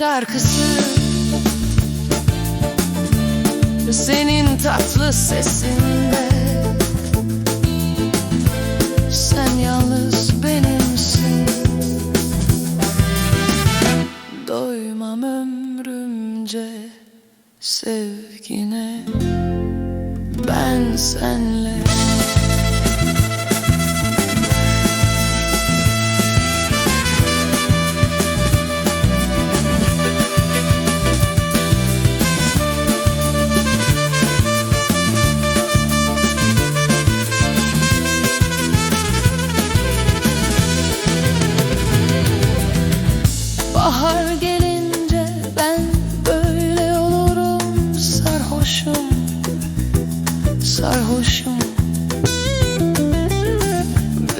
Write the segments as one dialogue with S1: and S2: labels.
S1: şarkısı. Senin tatlı sesinde. Sen yalnız benimsin. Doymam ömrümce sevgine. Ben senle sarhoşum sarhoşum.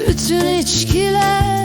S1: Bütün içkiler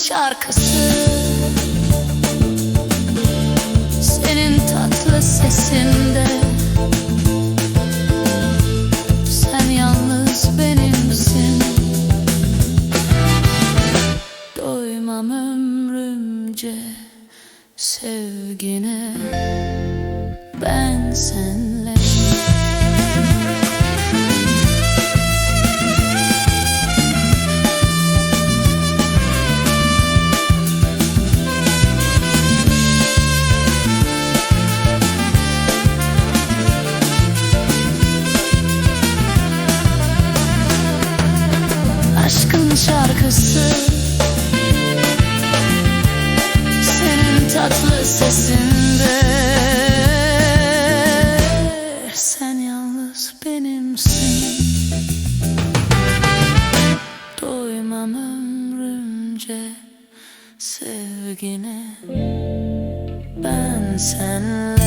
S1: şarkısı. Senin tatlı sesinde. Sen yalnız benimsin. Doymam ömrümce sevgine. Ben senle Aşkın şarkısı. Senin tatlı sesinde. Sen yalnız benimsin. Doymam ömrümce sevgine. Ben senle